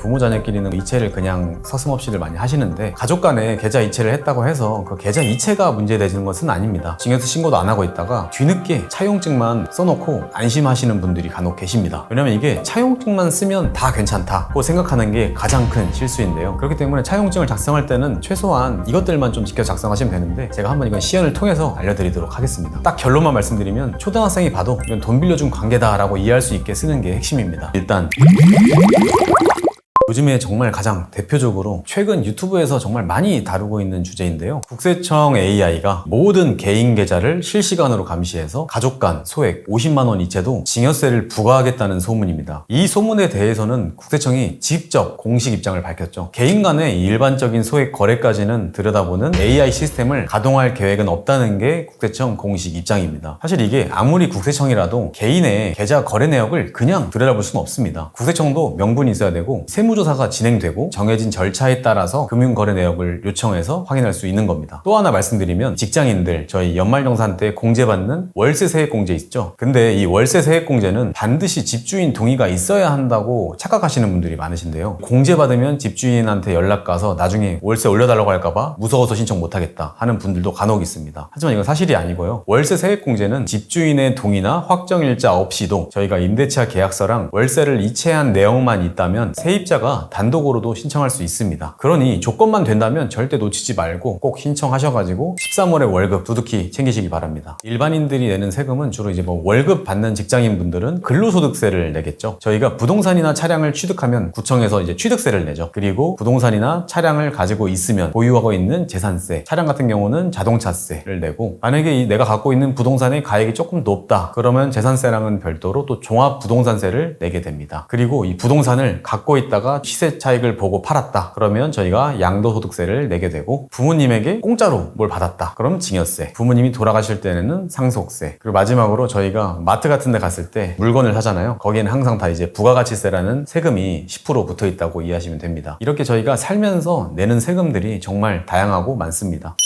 부모 자녀끼리는 이체를 그냥 서슴없이들 많이 하시는데 가족 간에 계좌 이체를 했다고 해서 그 계좌 이체가 문제되는 것은 아닙니다. 징여세 신고도 안 하고 있다가 뒤늦게 차용증만 써놓고 안심하시는 분들이 간혹 계십니다. 왜냐면 이게 차용증만 쓰면 다 괜찮다고 생각하는 게 가장 큰 실수인데요. 그렇기 때문에 차용증을 작성할 때는 최소한 이것들만 좀 지켜 작성하시면 되는데 제가 한번 이건 시연을 통해서 알려드리도록 하겠습니다. 딱 결론만 말씀드리면 초등학생이 봐도 이건 돈 빌려준 관계다라고 이해할 수 있게 쓰는 게 핵심입니다. 일단 요즘에 정말 가장 대표적으로 최근 유튜브에서 정말 많이 다루고 있는 주제인데요. 국세청 AI가 모든 개인 계좌를 실시간으로 감시해서 가족 간 소액 50만 원 이체도 징여세를 부과하겠다는 소문입니다. 이 소문에 대해서는 국세청이 직접 공식 입장을 밝혔죠. 개인 간의 일반적인 소액 거래까지는 들여다보는 AI 시스템을 가동할 계획은 없다는 게 국세청 공식 입장입니다. 사실 이게 아무리 국세청이라도 개인의 계좌 거래 내역을 그냥 들여다볼 수는 없습니다. 국세청도 명분이 있어야 되고 세무조 사가 진행되고 정해진 절차에 따라서 금융거래 내역을 요청해서 확인할 수 있는 겁니다. 또 하나 말씀드리면 직장인들 저희 연말정산 때 공제받는 월세 세액 공제 있죠. 근데 이 월세 세액 공제는 반드시 집주인 동의가 있어야 한다고 착각하시는 분들이 많으신데요. 공제받으면 집주인한테 연락 가서 나중에 월세 올려달라고 할까봐 무서워서 신청 못하겠다 하는 분들도 간혹 있습니다. 하지만 이건 사실이 아니고요. 월세 세액 공제는 집주인의 동의나 확정일자 없이도 저희가 임대차 계약서랑 월세를 이체한 내용만 있다면 세입자가 단독으로도 신청할 수 있습니다. 그러니 조건만 된다면 절대 놓치지 말고 꼭 신청하셔가지고 13월에 월급 두둑히 챙기시기 바랍니다. 일반인들이 내는 세금은 주로 이제 뭐 월급 받는 직장인 분들은 근로소득세를 내겠죠. 저희가 부동산이나 차량을 취득하면 구청에서 이제 취득세를 내죠. 그리고 부동산이나 차량을 가지고 있으면 보유하고 있는 재산세, 차량 같은 경우는 자동차세를 내고 만약에 이 내가 갖고 있는 부동산의 가액이 조금 높다. 그러면 재산세랑은 별도로 또 종합 부동산세를 내게 됩니다. 그리고 이 부동산을 갖고 있다가 시세 차익을 보고 팔았다. 그러면 저희가 양도소득세를 내게 되고 부모님에게 공짜로 뭘 받았다. 그럼 징여세. 부모님이 돌아가실 때는 상속세. 그리고 마지막으로 저희가 마트 같은 데 갔을 때 물건을 사잖아요. 거기에는 항상 다 이제 부가가치세라는 세금이 10% 붙어 있다고 이해하시면 됩니다. 이렇게 저희가 살면서 내는 세금들이 정말 다양하고 많습니다.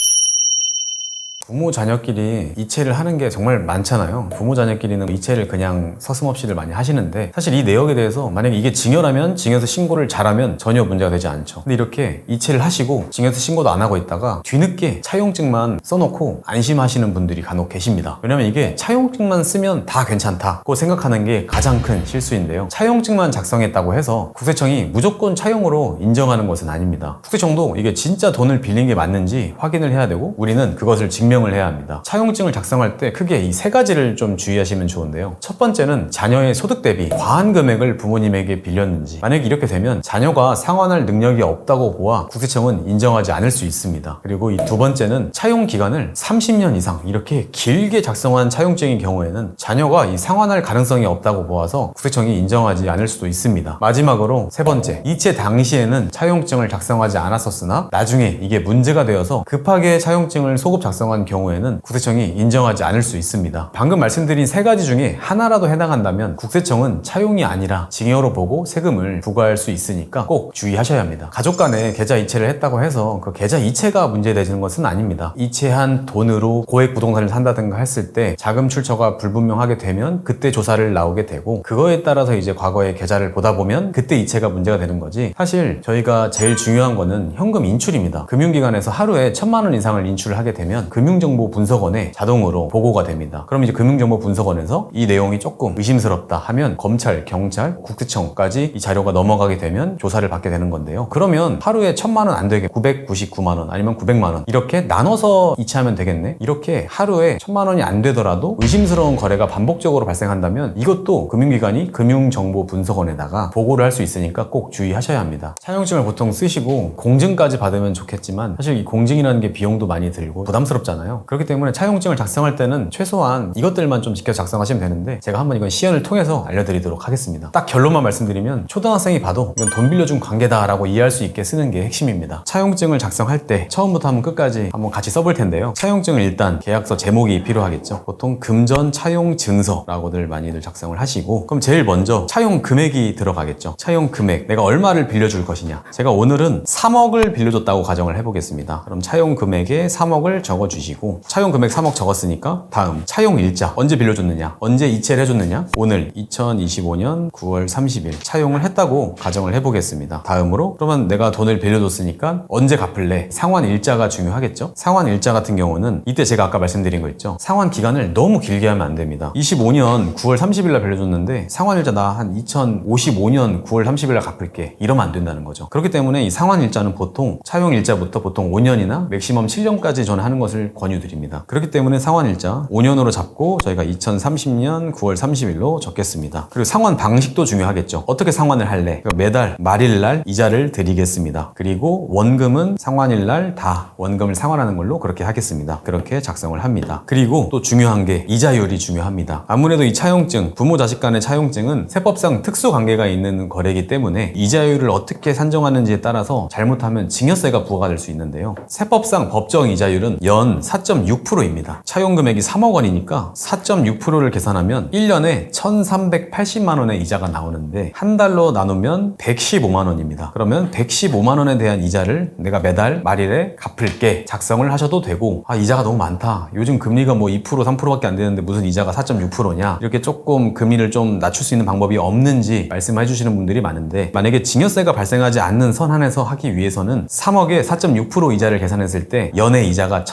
부모 자녀끼리 이체를 하는 게 정말 많잖아요. 부모 자녀끼리는 이체를 그냥 서슴없이들 많이 하시는데 사실 이 내역에 대해서 만약에 이게 징여라면 징여서 신고를 잘하면 전혀 문제가 되지 않죠. 근데 이렇게 이체를 하시고 징여서 신고도 안 하고 있다가 뒤늦게 차용증만 써놓고 안심하시는 분들이 간혹 계십니다. 왜냐면 이게 차용증만 쓰면 다 괜찮다고 생각하는 게 가장 큰 실수인데요. 차용증만 작성했다고 해서 국세청이 무조건 차용으로 인정하는 것은 아닙니다. 국세청도 이게 진짜 돈을 빌린 게 맞는지 확인을 해야 되고 우리는 그것을 증명 증명을 해야 합니다. 차용증을 작성할 때 크게 이 세 가지를 좀 주의하시면 좋은데요. 첫 번째는 자녀의 소득 대비 과한 금액을 부모님에게 빌렸는지 만약에 이렇게 되면 자녀가 상환할 능력이 없다고 보아 국세청은 인정하지 않을 수 있습니다. 그리고 이 두 번째는 차용 기간을 30년 이상 이렇게 길게 작성한 차용증인 경우에는 자녀가 이 상환할 가능성이 없다고 보아서 국세청이 인정하지 않을 수도 있습니다. 마지막으로 세 번째 이체 당시에는 차용증을 작성하지 않았었으나 나중에 이게 문제가 되어서 급하게 차용증을 소급 작성한 경우에는 국세청이 인정하지 않을 수 있습니다. 방금 말씀드린 세 가지 중에 하나라도 해당한다면 국세청은 차용이 아니라 징여로 보고 세금을 부과할 수 있으니까 꼭 주의하셔야 합니다. 가족 간에 계좌 이체를 했다고 해서 그 계좌 이체가 문제되는 것은 아닙니다. 이체한 돈으로 고액 부동산을 산다든가 했을 때 자금 출처가 불분명하게 되면 그때 조사를 나오게 되고 그거에 따라서 이제 과거의 계좌를 보다 보면 그때 이체가 문제가 되는 거지 사실 저희가 제일 중요한 거는 현금 인출입니다. 금융기관에서 하루에 천만 원 이상을 인출을 하게 되면 금융 정보 분석원에 자동으로 보고가 됩니다. 그럼 이제 금융정보 분석원에서 이 내용이 조금 의심스럽다 하면 검찰, 경찰, 국세청까지 이 자료가 넘어가게 되면 조사를 받게 되는 건데요. 그러면 하루에 천만 원 안 되게 999만 원 아니면 900만 원 이렇게 나눠서 이체하면 되겠네. 이렇게 하루에 천만 원이 안 되더라도 의심스러운 거래가 반복적으로 발생한다면 이것도 금융기관이 금융정보 분석원에다가 보고를 할 수 있으니까 꼭 주의하셔야 합니다. 차용증을 보통 쓰시고 공증까지 받으면 좋겠지만 사실 이 공증이라는 게 비용도 많이 들고 부담스럽잖아요. 그렇기 때문에 차용증을 작성할 때는 최소한 이것들만 좀 지켜 작성하시면 되는데 제가 한번 이건 시연을 통해서 알려드리도록 하겠습니다. 딱 결론만 말씀드리면 초등학생이 봐도 이건 돈 빌려준 관계다라고 이해할 수 있게 쓰는 게 핵심입니다. 차용증을 작성할 때 처음부터 한번 끝까지 한번 같이 써볼 텐데요. 차용증은 일단 계약서 제목이 필요하겠죠. 보통 금전 차용 증서라고들 많이들 작성을 하시고 그럼 제일 먼저 차용 금액이 들어가겠죠. 차용 금액 내가 얼마를 빌려줄 것이냐. 제가 오늘은 3억을 빌려줬다고 가정을 해보겠습니다. 그럼 차용 금액에 3억을 적어주시고 주시고 차용 금액 3억 적었으니까 다음 차용 일자 언제 빌려줬느냐 언제 이체를 해줬느냐 오늘 2025년 9월 30일 차용을 했다고 가정을 해보겠습니다. 다음으로 그러면 내가 돈을 빌려줬으니까 언제 갚을래? 상환 일자가 중요하겠죠? 상환 일자 같은 경우는 이때 제가 아까 말씀드린 거 있죠? 상환 기간을 너무 길게 하면 안 됩니다. 25년 9월 30일 날 빌려줬는데 상환 일자 나 한 2055년 9월 30일 날 갚을게 이러면 안 된다는 거죠. 그렇기 때문에 이 상환 일자는 보통 차용 일자부터 보통 5년이나 맥시멈 7년까지 저는 하는 것을 권 유드립니다. 그렇기 때문에 상환 일자 5년으로 잡고 저희가 2030년 9월 30일로 적겠습니다. 그리고 상환 방식도 중요하겠죠. 어떻게 상환을 할래? 매달 말일 날 이자를 드리겠습니다. 그리고 원금은 상환일 날 다 원금을 상환하는 걸로 그렇게 하겠습니다. 그렇게 작성을 합니다. 그리고 또 중요한 게 이자율이 중요합니다. 아무래도 이 차용증, 부모 자식 간의 차용증은 세법상 특수 관계가 있는 거래이기 때문에 이자율을 어떻게 산정하는지에 따라서 잘못하면 증여세가 부과가 될수 있는데요. 세법상 법정 이자율은 연 4.6%입니다. 차용 금액이 3억 원이니까 4.6%를 계산하면 1년에 1,380만 원의 이자가 나오는데 한 달로 나누면 115만 원입니다. 그러면 115만 원에 대한 이자를 내가 매달 말일에 갚을게 작성을 하셔도 되고 아 이자가 너무 많다. 요즘 금리가 뭐 2% 3%밖에 안 되는데 무슨 이자가 4.6%냐 이렇게 조금 금리를 좀 낮출 수 있는 방법이 없는지 말씀해 주시는 분들이 많은데 만약에 증여세가 발생하지 않는 선 안에서 하기 위해서는 3억에 4.6% 이자를 계산했을 때 연애 이자가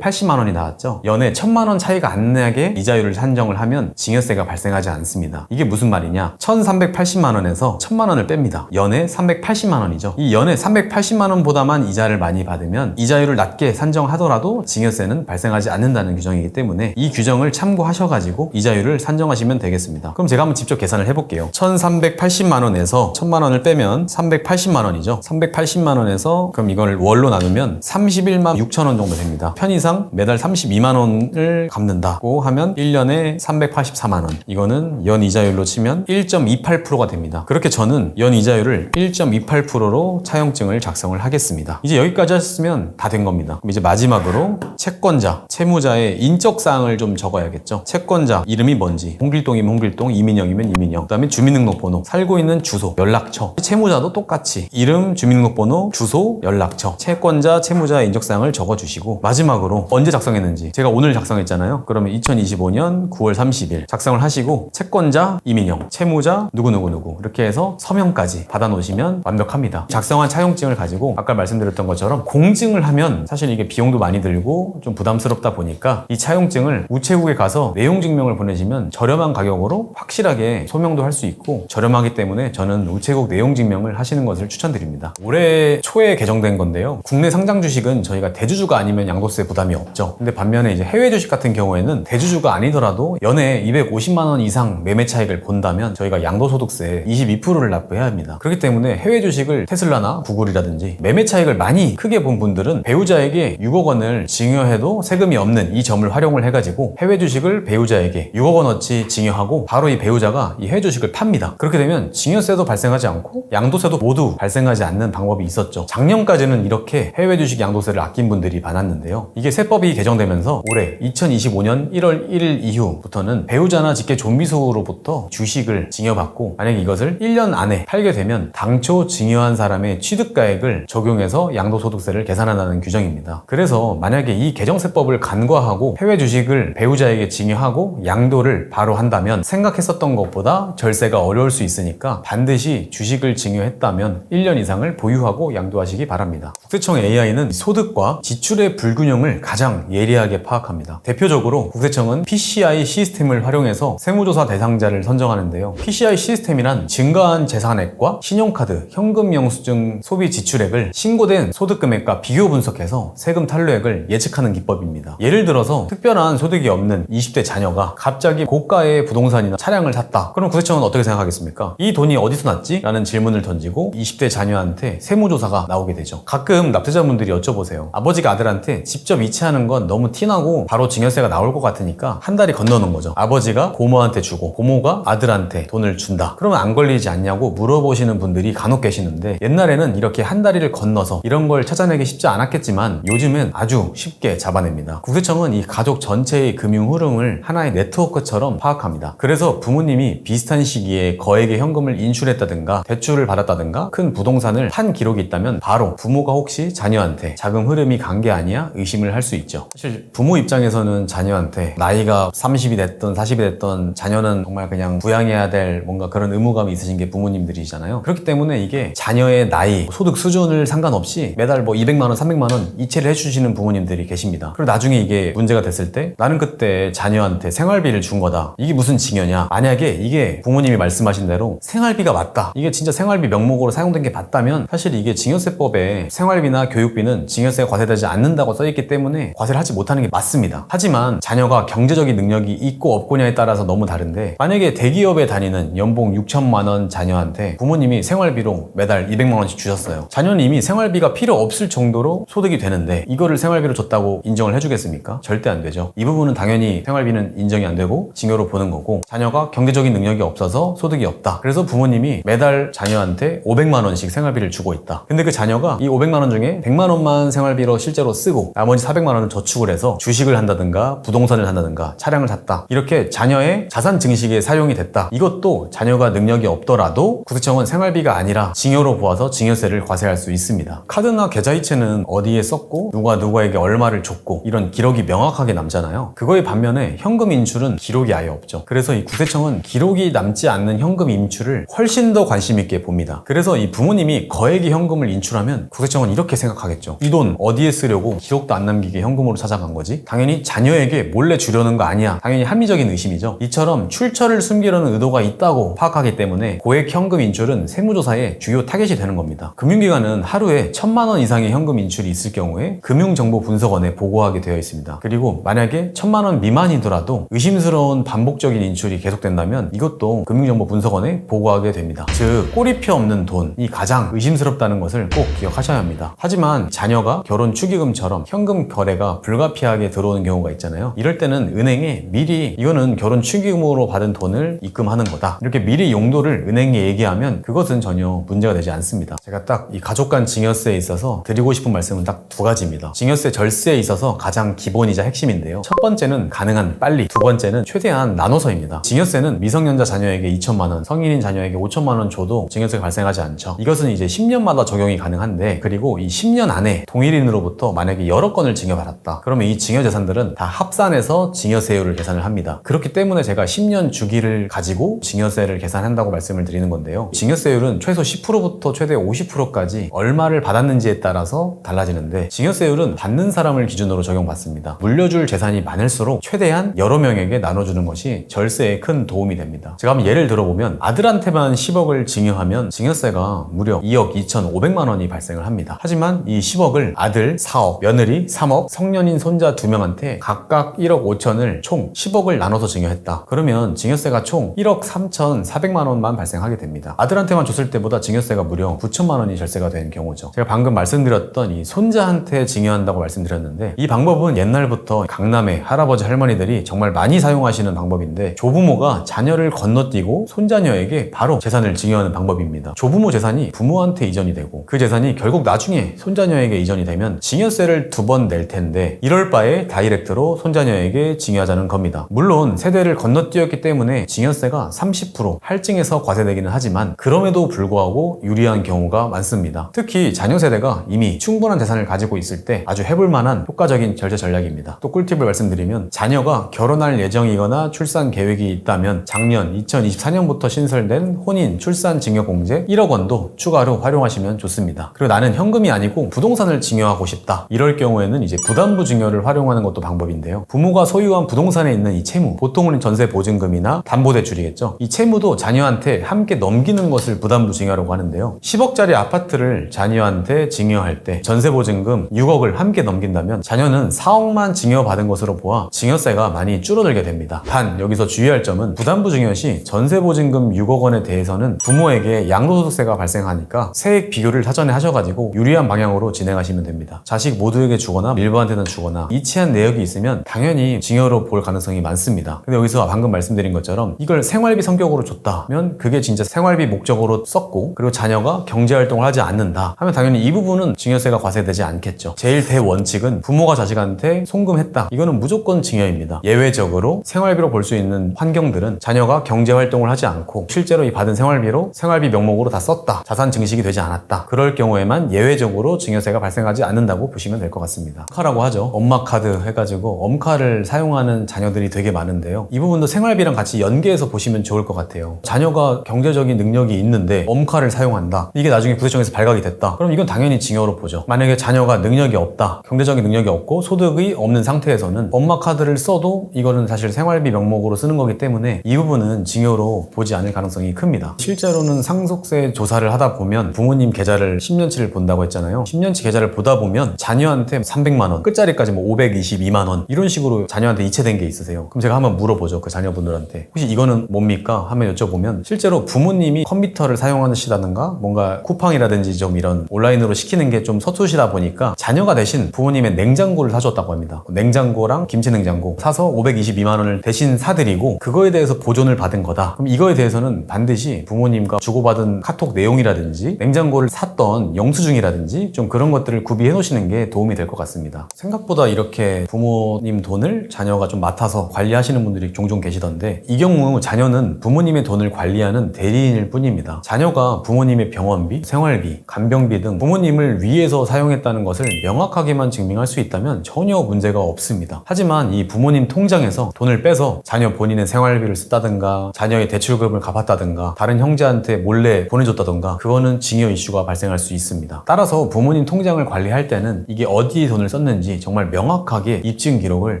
1,380만 원이 나왔죠. 연애 1,000만 원 차이가 안 나게 이자율을 산정을 하면 증여세가 발생하지 않습니다. 이게 무슨 말이냐? 1,380만 원에서 1,000만 원을 뺍니다. 연애 380만 원이죠. 이 연애 380만 원보다만 이자를 많이 받으면 이자율을 낮게 산정하더라도 증여세는 발생하지 않는다는 규정이기 때문에 이 규정을 참고하셔가지고 이자율을 산정하시면 되겠습니다. 그럼 제가 한번 직접 계산을 해볼게요. 1,380만 원에서 1,000만 원을 빼면 380만 원이죠. 380만 원에서 그럼 이걸 월로 나누면 31만 6천 원 정도 됩니다. 편의상 매달 32만 원을 갚는다고 하면 1년에 384만 원. 이거는 연 이자율로 치면 1.28%가 됩니다. 그렇게 저는 연 이자율을 1.28%로 차용증을 작성을 하겠습니다. 이제 여기까지 하셨으면 다 된 겁니다. 그럼 이제 마지막으로 채권자, 채무자의 인적 사항을 좀 적어야겠죠. 채권자 이름이 뭔지, 홍길동이면 홍길동, 이민영이면 이민영, 그다음에 주민등록번호, 살고 있는 주소, 연락처. 채무자도 똑같이 이름, 주민등록번호, 주소, 연락처. 채권자, 채무자 인적 사항을 적어 주시고 마지막으로 언제 작성했는지 제가 오늘 작성했잖아요. 그러면 2025년 9월 30일 작성을 하시고 채권자 이민영, 채무자 누구누구누구 이렇게 해서 서명까지 받아놓으시면 완벽합니다. 작성한 차용증을 가지고 아까 말씀드렸던 것처럼 공증을 하면 사실 이게 비용도 많이 들고 좀 부담스럽다 보니까 이 차용증을 우체국에 가서 내용 증명을 보내시면 저렴한 가격으로 확실하게 소명도 할 수 있고 저렴하기 때문에 저는 우체국 내용 증명을 하시는 것을 추천드립니다. 올해 초에 개정된 건데요. 국내 상장 주식은 저희가 대주주가 아니면 양도세 부담이 없죠. 근데 반면에 이제 해외 주식 같은 경우에는 대주주가 아니더라도 연에 250만 원 이상 매매 차익을 본다면 저희가 양도소득세 22%를 납부해야 합니다. 그렇기 때문에 해외 주식을 테슬라나 구글이라든지 매매 차익을 많이 크게 본 분들은 배우자에게 6억 원을 증여해도 세금이 없는 이 점을 활용을 해가지고 해외 주식을 배우자에게 6억 원어치 증여하고 바로 이 배우자가 이 해외 주식을 팝니다. 그렇게 되면 증여세도 발생하지 않고 양도세도 모두 발생하지 않는 방법이 있었죠. 작년까지는 이렇게 해외 주식 양도세를 아낀 분들이 많았는데요. 이게 세법이 개정되면서 올해 2025년 1월 1일 이후부터는 배우자나 직계 좀비소로부터 주식을 증여받고 만약에 이것을 1년 안에 팔게 되면 당초 증여한 사람의 취득가액을 적용해서 양도소득세를 계산한다는 규정입니다. 그래서 만약에 이 개정세법을 간과하고 해외 주식을 배우자에게 증여하고 양도를 바로 한다면 생각했었던 것보다 절세가 어려울 수 있으니까 반드시 주식을 증여했다면 1년 이상을 보유하고 양도하시기 바랍니다. 국세청 AI는 소득과 지출의 불균형을 가장 예리하게 파악합니다. 대표적으로 국세청은 PCI 시스템을 활용해서 세무조사 대상자를 선정하는데요. PCI 시스템이란 증가한 재산액과 신용카드, 현금 영수증 소비 지출액을 신고된 소득 금액과 비교 분석해서 세금 탈루액을 예측하는 기법입니다. 예를 들어서 특별한 소득이 없는 20대 자녀가 갑자기 고가의 부동산이나 차량을 샀다. 그럼 국세청은 어떻게 생각하겠습니까? 이 돈이 어디서 났지? 라는 질문을 던지고 20대 자녀한테 세무조사가 나오게 되죠. 가끔 납세자분들이 여쭤보세요. 아버지가 아들한테 직접 이 체하는 건 너무 티나고 바로 증여세가 나올 것 같으니까 한 달이 건너는 거죠. 아버지가 고모한테 주고 고모가 아들한테 돈을 준다. 그러면 안 걸리지 않냐고 물어보시는 분들이 간혹 계시는데 옛날에는 이렇게 한 다리를 건너서 이런 걸 찾아내기 쉽지 않았겠지만 요즘은 아주 쉽게 잡아냅니다. 국세청은 이 가족 전체의 금융 흐름을 하나의 네트워크처럼 파악합니다. 그래서 부모님이 비슷한 시기에 거액의 현금을 인출했다든가 대출을 받았다든가 큰 부동산을 판 기록이 있다면 바로 부모가 혹시 자녀한테 자금 흐름이 간 게 아니야 의심을 할수 있죠. 사실 부모 입장에서는 자녀한테 나이가 30이 됐던 40이 됐던 자녀는 정말 그냥 부양해야 될 뭔가 그런 의무감이 있으신 게 부모님들이잖아요. 그렇기 때문에 이게 자녀의 나이, 소득 수준을 상관없이 매달 뭐 200만 원, 300만 원 이체를 해주시는 부모님들이 계십니다. 그리고 나중에 이게 문제가 됐을 때 나는 그때 자녀한테 생활비를 준 거다. 이게 무슨 징여냐? 만약에 이게 부모님이 말씀하신 대로 생활비가 맞다. 이게 진짜 생활비 명목으로 사용된 게 맞다면 사실 이게 징여세법에 생활비나 교육비는 징여세가 과세되지 않는다고 써있기 때문에 과세를 하지 못하는 게 맞습니다. 하지만 자녀가 경제적인 능력이 있고 없고냐에 따라서 너무 다른데 만약에 대기업에 다니는 연봉 6천만 원 자녀한테 부모님이 생활비로 매달 200만 원씩 주셨어요. 자녀는 이미 생활비가 필요 없을 정도로 소득이 되는데 이거를 생활비로 줬다고 인정을 해주겠습니까? 절대 안 되죠. 이 부분은 당연히 생활비는 인정이 안 되고 징여로 보는 거고 자녀가 경제적인 능력이 없어서 소득이 없다. 그래서 부모님이 매달 자녀한테 500만 원씩 생활비를 주고 있다. 근데 그 자녀가 이 500만 원 중에 100만 원만 생활비로 실제로 쓰고 나머지 400만 원을 저축을 해서 주식을 한다든가 부동산을 한다든가 차량을 샀다. 이렇게 자녀의 자산 증식에 사용이 됐다. 이것도 자녀가 능력이 없더라도 구세청은 생활비가 아니라 징여로 보아서 징여세를 과세할 수 있습니다. 카드나 계좌이체는 어디에 썼고 누가 누구에게 얼마를 줬고 이런 기록이 명확하게 남잖아요. 그거에 반면에 현금 인출은 기록이 아예 없죠. 그래서 이 구세청은 기록이 남지 않는 현금 인출을 훨씬 더 관심 있게 봅니다. 그래서 이 부모님이 거액의 현금을 인출하면 구세청은 이렇게 생각하겠죠. 이 돈 어디에 쓰려고 기록도 안 남기 게 현금으로 찾아간 거지? 당연히 자녀에게 몰래 주려는 거 아니야. 당연히 합리적인 의심이죠. 이처럼 출처를 숨기려는 의도가 있다고 파악하기 때문에 고액 현금 인출은 세무조사의 주요 타겟이 되는 겁니다. 금융기관은 하루에 천만 원 이상의 현금 인출이 있을 경우에 금융정보분석원에 보고하게 되어 있습니다. 그리고 만약에 천만 원 미만이더라도 의심스러운 반복적인 인출이 계속된다면 이것도 금융정보분석원에 보고하게 됩니다. 즉 꼬리표 없는 돈이 가장 의심스럽다는 것을 꼭 기억하셔야 합니다. 하지만 자녀가 결혼 축의금처럼 현금 거래가 불가피하게 들어오는 경우가 있잖아요. 이럴 때는 은행에 미리 이거는 결혼 축의금으로 받은 돈을 입금하는 거다. 이렇게 미리 용도를 은행에 얘기하면 그것은 전혀 문제가 되지 않습니다. 제가 딱 이 가족 간 증여세에 있어서 드리고 싶은 말씀은 딱 두 가지입니다. 증여세 절세에 있어서 가장 기본이자 핵심인데요. 첫 번째는 가능한 빨리, 두 번째는 최대한 나눠서입니다. 증여세는 미성년자 자녀에게 2천만 원, 성인인 자녀에게 5천만 원 줘도 증여세가 발생하지 않죠. 이것은 이제 10년마다 적용이 가능한데 그리고 이 10년 안에 동일인으로부터 만약에 여러 건을 증 여받았다. 그러면 이 증여 재산들은 다 합산해서 증여세율을 계산을 합니다. 그렇기 때문에 제가 10년 주기를 가지고 증여세를 계산한다고 말씀을 드리는 건데요. 증여세율은 최소 10%부터 최대 50%까지 얼마를 받았는지에 따라서 달라지는데 증여세율은 받는 사람을 기준으로 적용받습니다. 물려줄 재산이 많을수록 최대한 여러 명에게 나눠주는 것이 절세에 큰 도움이 됩니다. 제가 한번 예를 들어보면 아들한테만 10억을 증여하면 증여세가 무려 2억 2,500만 원이 발생을 합니다. 하지만 이 10억을 아들 4억, 며느리 3억, 성년인 손자 2명한테 각각 1억 5천을 총 10억을 나눠서 증여했다. 그러면 증여세가 총 1억 3,400만 원만 발생하게 됩니다. 아들한테만 줬을 때보다 증여세가 무려 9천만 원이 절세가 된 경우죠. 제가 방금 말씀드렸던 이 손자한테 증여한다고 말씀드렸는데 이 방법은 옛날부터 강남의 할아버지 할머니들이 정말 많이 사용하시는 방법인데 조부모가 자녀를 건너뛰고 손자녀에게 바로 재산을 증여하는 방법입니다. 조부모 재산이 부모한테 이전이 되고 그 재산이 결국 나중에 손자녀에게 이전이 되면 증여세를 두 번 낼 텐데 이럴 바에 다이렉트로 손자녀에게 증여하자는 겁니다. 물론 세대를 건너뛰었기 때문에 증여세가 30% 할증해서 과세되기는 하지만 그럼에도 불구하고 유리한 경우가 많습니다. 특히 자녀 세대가 이미 충분한 재산을 가지고 있을 때 아주 해볼 만한 효과적인 절제 전략입니다. 또 꿀팁을 말씀드리면 자녀가 결혼할 예정이거나 출산 계획이 있다면 작년 2024년부터 신설된 혼인 출산 증여 공제 1억 원도 추가로 활용하시면 좋습니다. 그리고 나는 현금이 아니고 부동산을 증여하고 싶다. 이럴 경우에는 이제 부담부 증여를 활용하는 것도 방법인데요. 부모가 소유한 부동산에 있는 이 채무, 보통은 전세 보증금이나 담보대출이겠죠. 이 채무도 자녀한테 함께 넘기는 것을 부담부 증여라고 하는데요. 10억짜리 아파트를 자녀한테 증여할 때 전세 보증금 6억을 함께 넘긴다면 자녀는 4억만 증여받은 것으로 보아 증여세가 많이 줄어들게 됩니다. 단 여기서 주의할 점은 부담부 증여 시 전세 보증금 6억 원에 대해서는 부모에게 양도소득세가 발생하니까 세액 비교를 사전에 하셔가지고 유리한 방향으로 진행하시면 됩니다. 자식 모두에게 주거나 일부한테는 주거나 이치한 내역이 있으면 당연히 증여로 볼 가능성이 많습니다. 근데 여기서 방금 말씀드린 것처럼 이걸 생활비 성격으로 줬다면 그게 진짜 생활비 목적으로 썼고 그리고 자녀가 경제활동을 하지 않는다 하면 당연히 이 부분은 증여세가 과세되지 않겠죠. 제일 대원칙은 부모가 자식한테 송금했다. 이거는 무조건 증여입니다. 예외적으로 생활비로 볼 수 있는 환경들은 자녀가 경제활동을 하지 않고 실제로 이 받은 생활비로 생활비 명목으로 다 썼다. 자산 증식이 되지 않았다. 그럴 경우에만 예외적으로 증여세가 발생하지 않는다고 보시면 될 것 같습니다. 엄카라고 하죠. 엄마 카드 해가지고 엄카를 사용하는 자녀들이 되게 많은데요. 이 부분도 생활비랑 같이 연계해서 보시면 좋을 것 같아요. 자녀가 경제적인 능력이 있는데 엄카를 사용한다. 이게 나중에 구세청에서 발각이 됐다. 그럼 이건 당연히 징여로 보죠. 만약에 자녀가 능력이 없다. 경제적인 능력이 없고 소득이 없는 상태에서는 엄마 카드를 써도 이거는 사실 생활비 명목으로 쓰는 거기 때문에 이 부분은 징여로 보지 않을 가능성이 큽니다. 실제로는 상속세 조사를 하다 보면 부모님 계좌를 10년치를 본다고 했잖아요. 10년치 계좌를 보다 보면 자녀한테 300만 원, 끝자리까지 뭐 522만 원 이런 식으로 자녀한테 이체된 게 있으세요. 그럼 제가 한번 물어보죠. 그 자녀분들한테 혹시 이거는 뭡니까? 하면 여쭤보면 실제로 부모님이 컴퓨터를 사용하시다든가 뭔가 쿠팡이라든지 좀 이런 온라인으로 시키는 게 좀 서투시다 보니까 자녀가 대신 부모님의 냉장고를 사줬다고 합니다. 냉장고랑 김치 냉장고 사서 522만 원을 대신 사드리고 그거에 대해서 보존을 받은 거다. 그럼 이거에 대해서는 반드시 부모님과 주고받은 카톡 내용이라든지 냉장고를 샀던 영수증이라든지 좀 그런 것들을 구비해 놓으시는 게 도움이 될 것 같습니다. 생각보다 이렇게 부모님 돈을 자녀가 좀 맡아서 관리하시는 분들이 종종 계시던데 이 경우 자녀는 부모님의 돈을 관리하는 대리인일 뿐입니다. 자녀가 부모님의 병원비, 생활비, 간병비 등 부모님을 위해서 사용했다는 것을 명확하게만 증명할 수 있다면 전혀 문제가 없습니다. 하지만 이 부모님 통장에서 돈을 빼서 자녀 본인의 생활비를 썼다든가 자녀의 대출금을 갚았다든가 다른 형제한테 몰래 보내줬다든가 그거는 징여 이슈가 발생할 수 있습니다. 따라서 부모님 통장을 관리할 때는 이게 어디에 돈을 썼는지 정말 명확하게 입증 기록을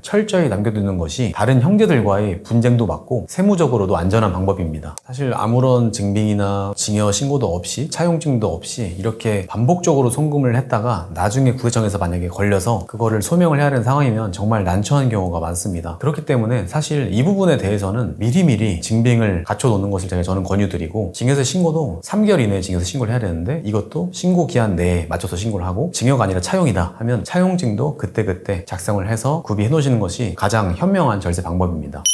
철저히 남겨두는 것이 다른 형제들과의 분쟁도 막고 세무적으로도 안전한 방법입니다. 사실 아무런 증빙이나 징여 신고도 없이 차용증도 없이 이렇게 반복적으로 송금을 했다가 나중에 구세청에서 만약에 걸려서 그거를 소명을 해야 하는 상황이면 정말 난처한 경우가 많습니다. 그렇기 때문에 사실 이 부분에 대해서는 미리미리 증빙을 갖춰놓는 것을 제가 저는 권유드리고 징여세 신고도 3개월 이내에 징여세 신고를 해야 되는데 이것도 신고 기한 내에 맞춰서 신고를 하고 징여가 아니라 차용이다 하면 차용 증도 그때그때 작성을 해서 구비해 놓으시는 것이 가장 현명한 절세 방법입니다.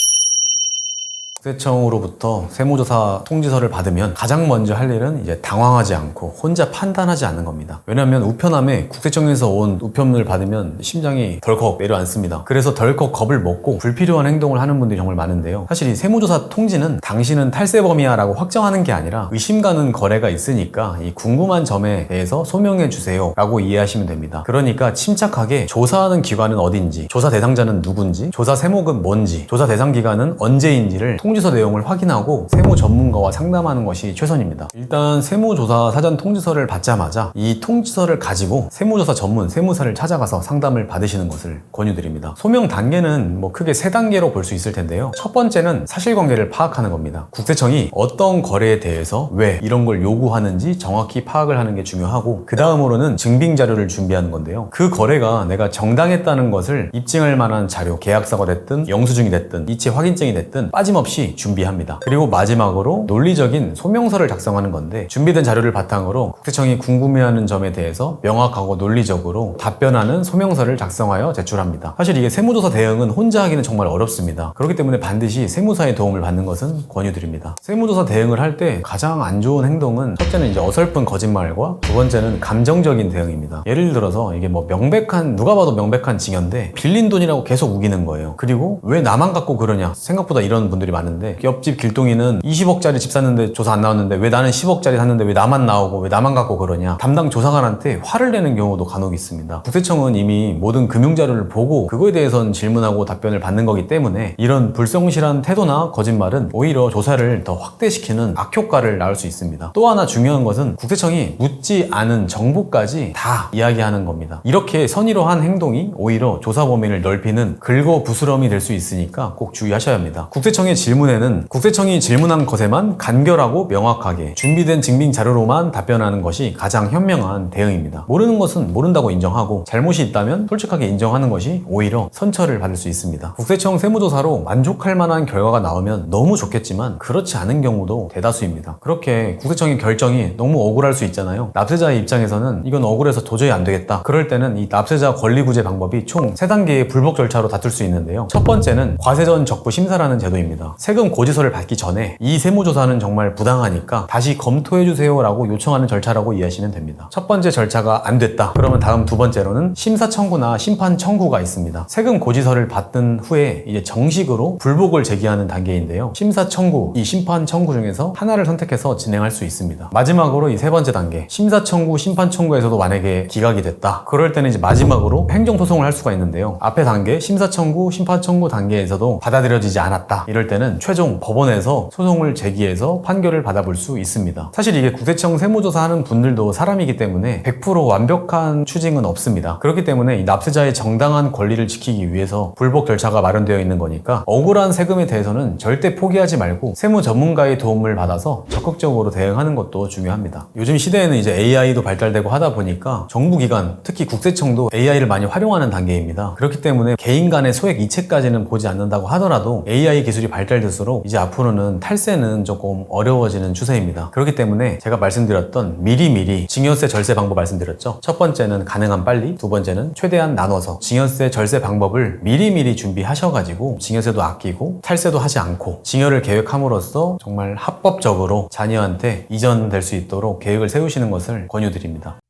국세청으로부터 세무조사 통지서를 받으면 가장 먼저 할 일은 이제 당황하지 않고 혼자 판단하지 않는 겁니다. 왜냐하면 우편함에 국세청에서 온 우편물을 받으면 심장이 덜컥 내려앉습니다. 그래서 덜컥 겁을 먹고 불필요한 행동을 하는 분들이 정말 많은데요. 사실 이 세무조사 통지는 당신은 탈세범이야라고 확정하는 게 아니라 의심 가는 거래가 있으니까 이 궁금한 점에 대해서 소명해 주세요라고 이해하시면 됩니다. 그러니까 침착하게 조사하는 기관은 어딘지, 조사 대상자는 누군지, 조사 세목은 뭔지, 조사 대상 기간은 언제인지를 통 지서 내용을 확인하고 세무 전문가와 상담하는 것이 최선입니다. 일단 세무조사 사전 통지서를 받자마자 이 통지서를 가지고 세무조사 전문 세무사를 찾아가서 상담을 받으시는 것을 권유드립니다. 소명 단계는 뭐 크게 세 단계로 볼 수 있을 텐데요. 첫 번째는 사실관계를 파악하는 겁니다. 국세청이 어떤 거래에 대해서 왜 이런 걸 요구하는지 정확히 파악을 하는 게 중요하고 그 다음으로는 증빙 자료를 준비하는 건데요. 그 거래가 내가 정당했다는 것을 입증할 만한 자료, 계약서가 됐든 영수증이 됐든 이체 확인증이 됐든 빠짐없이 준비합니다. 그리고 마지막으로 논리적인 소명서를 작성하는 건데 준비된 자료를 바탕으로 국세청이 궁금해하는 점에 대해서 명확하고 논리적으로 답변하는 소명서를 작성하여 제출합니다. 사실 이게 세무조사 대응은 혼자 하기는 정말 어렵습니다. 그렇기 때문에 반드시 세무사의 도움을 받는 것은 권유드립니다. 세무조사 대응을 할 때 가장 안 좋은 행동은 첫째는 이제 어설픈 거짓말과 두 번째는 감정적인 대응입니다. 예를 들어서 이게 뭐 명백한 누가 봐도 명백한 징여인데 빌린 돈이라고 계속 우기는 거예요. 그리고 왜 나만 갖고 그러냐 생각보다 이런 분들이 많은데 옆집 길동이는 20억짜리 집 샀는데 조사 안 나왔는데 왜 나는 10억짜리 샀는데 왜 나만 나오고 왜 나만 갖고 그러냐 담당 조사관한테 화를 내는 경우도 간혹 있습니다. 국세청은 이미 모든 금융 자료를 보고 그거에 대해선 질문하고 답변을 받는 거기 때문에 이런 불성실한 태도나 거짓말은 오히려 조사를 더 확대시키는 악효과를 낳을 수 있습니다. 또 하나 중요한 것은 국세청이 묻지 않은 정보까지 다 이야기하는 겁니다. 이렇게 선의로한 행동이 오히려 조사 범위를 넓히는 긁어 부스럼이 될 수 있으니까 꼭 주의하셔야 합니다. 국세청의 질문 에는 국세청이 질문한 것에만 간결하고 명확하게 준비된 증빙 자료로만 답변하는 것이 가장 현명한 대응입니다. 모르는 것은 모른다고 인정하고 잘못이 있다면 솔직하게 인정하는 것이 오히려 선처를 받을 수 있습니다. 국세청 세무조사로 만족할 만한 결과가 나오면 너무 좋겠지만 그렇지 않은 경우도 대다수입니다. 그렇게 국세청의 결정이 너무 억울할 수 있잖아요. 납세자의 입장에서는 이건 억울해서 도저히 안 되겠다. 그럴 때는 이 납세자 권리구제 방법이 총 3단계의 불복 절차로 다툴 수 있는데요. 첫 번째는 과세전 적부 심사라는 제도입니다. 세금 고지서를 받기 전에 이 세무조사는 정말 부당하니까 다시 검토해주세요라고 요청하는 절차라고 이해하시면 됩니다. 첫 번째 절차가 안 됐다. 그러면 다음 두 번째로는 심사 청구나 심판 청구가 있습니다. 세금 고지서를 받은 후에 이제 정식으로 불복을 제기하는 단계인데요. 심사 청구, 이 심판 청구 중에서 하나를 선택해서 진행할 수 있습니다. 마지막으로 이 세 번째 단계, 심사 청구, 심판 청구에서도 만약에 기각이 됐다. 그럴 때는 이제 마지막으로 행정 소송을 할 수가 있는데요. 앞에 단계, 심사 청구, 심판 청구 단계에서도 받아들여지지 않았다. 이럴 때는 최종 법원에서 소송을 제기해서 판결을 받아볼 수 있습니다. 사실 이게 국세청 세무조사 하는 분들도 사람이기 때문에 100% 완벽한 추징은 없습니다. 그렇기 때문에 이 납세자의 정당한 권리를 지키기 위해서 불복 절차가 마련되어 있는 거니까 억울한 세금에 대해서는 절대 포기하지 말고 세무 전문가의 도움을 받아서 적극적으로 대응하는 것도 중요합니다. 요즘 시대에는 이제 AI도 발달되고 하다 보니까 정부 기관, 특히 국세청도 AI를 많이 활용하는 단계입니다. 그렇기 때문에 개인 간의 소액 이체까지는 보지 않는다고 하더라도 AI 기술이 발달 될수록 이제 앞으로는 탈세는 조금 어려워지는 추세입니다. 그렇기 때문에 제가 말씀드렸던 미리미리 증여세 절세 방법 말씀드렸죠. 첫 번째는 가능한 빨리, 두 번째는 최대한 나눠서 증여세 절세 방법을 미리미리 준비하셔가지고 증여세도 아끼고 탈세도 하지 않고 증여를 계획함으로써 정말 합법적으로 자녀한테 이전될 수 있도록 계획을 세우시는 것을 권유드립니다.